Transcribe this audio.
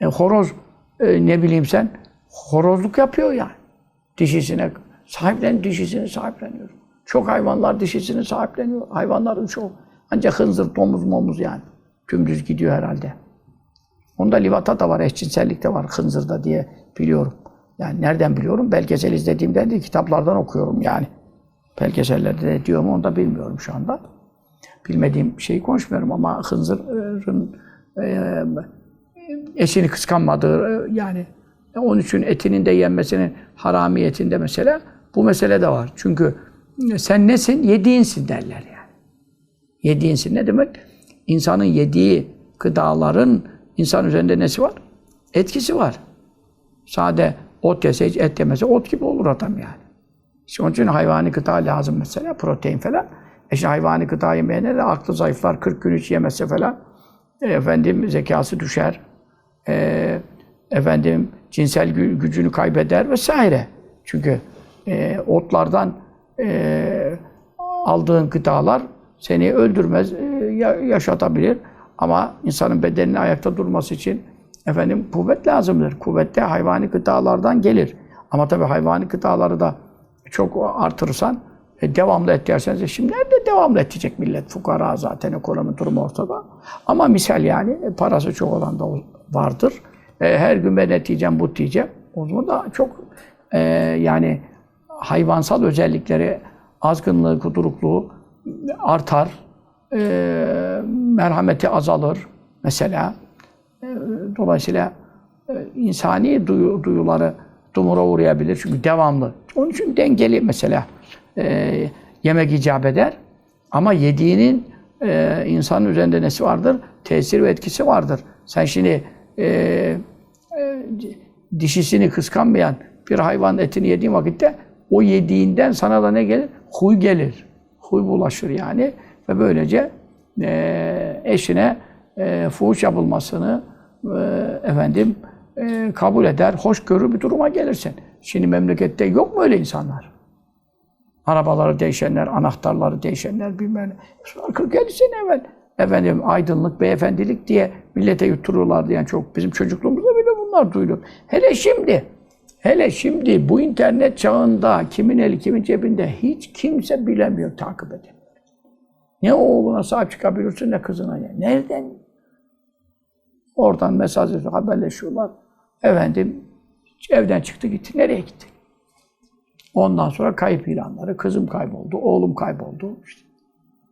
E, horoz e, ne bileyim sen horozluk yapıyor yani. Dişisine sahiplen dişisini sahipleniyor. Çok hayvanlar dişisini sahipleniyor. Hayvanların çoğu. Ancak hınzır, domuz, momuz yani. Tümdüz gidiyor herhalde. Onda livata da var, eşcinsellik de var hınzırda diye biliyorum. Yani nereden biliyorum? Belgesel izlediğimden değil, kitaplardan okuyorum yani. Belgesellerde de diyor mu onu da bilmiyorum şu anda. Bilmediğim şeyi konuşmuyorum ama hınzırın e, eşini kıskanmadığı e, yani onun için etinin de yenmesinin haramiyetinde mesela bu mesele de var. Çünkü sen nesin? Yediğinsin derler yani. Yediğinsin ne demek? İnsanın yediği gıdaların insan üzerinde nesi var? Etkisi var. Sade ot yese hiç et yemese ot gibi olur adam yani. İşte onun için hayvani gıda lazım mesela, protein falan. E şimdi hayvani gıda yemeyene de aklı zayıflar, 40 gün hiç yemezse falan. E, efendim zekası düşer. E, efendim cinsel gü- gücünü kaybeder vesaire. Çünkü e, otlardan e, aldığın gıdalar seni öldürmez, e, ya- yaşatabilir. Ama insanın bedeninin ayakta durması için efendim kuvvet lazımdır. Kuvvet hayvani gıdalardan gelir. Ama tabii hayvani gıdaları da çok artırırsan, e, devamlı et derseniz, e, şimdi nerede devamlı et yiyecek millet? Fukara zaten ekonomi durumu ortada. Ama misal yani e, parası çok olan da vardır. E, her gün ben et yiyeceğim, but yiyeceğim. O zaman da çok e, yani hayvansal özellikleri, azgınlığı, kudurukluğu artar. E, merhameti azalır mesela. E, dolayısıyla e, insani duyu, duyuları dumura uğrayabilir. Çünkü devamlı. Onun için dengeli mesela e, yemek icap eder. Ama yediğinin e, insanın üzerinde nesi vardır? Tesir ve etkisi vardır. Sen şimdi e, e, dişisini kıskanmayan bir hayvan etini yediğin vakitte o yediğinden sana da ne gelir? Huy gelir. Huy bulaşır yani. Ve böylece e, eşine e, fuhuş yapılmasını e, efendim e, kabul eder, hoşgörü bir duruma gelirsin. Şimdi memlekette yok mu öyle insanlar? Arabaları değişenler, anahtarları değişenler bilmem ne. 40-50 sene evvel efendim aydınlık, beyefendilik diye millete yuttururlardı yani çok. Bizim çocukluğumuzda bile bunlar duyulur. Hele şimdi, hele şimdi bu internet çağında kimin eli kimin cebinde hiç kimse bilemiyor, takip edemiyor. Ne oğluna sahip çıkabilirsin ne kızına. Ya. Nereden? Oradan mesaj yazıyor, haberleşiyorlar. Efendim evden çıktı gitti. Nereye gitti? Ondan sonra kayıp ilanları. Kızım kayboldu, oğlum kayboldu. İşte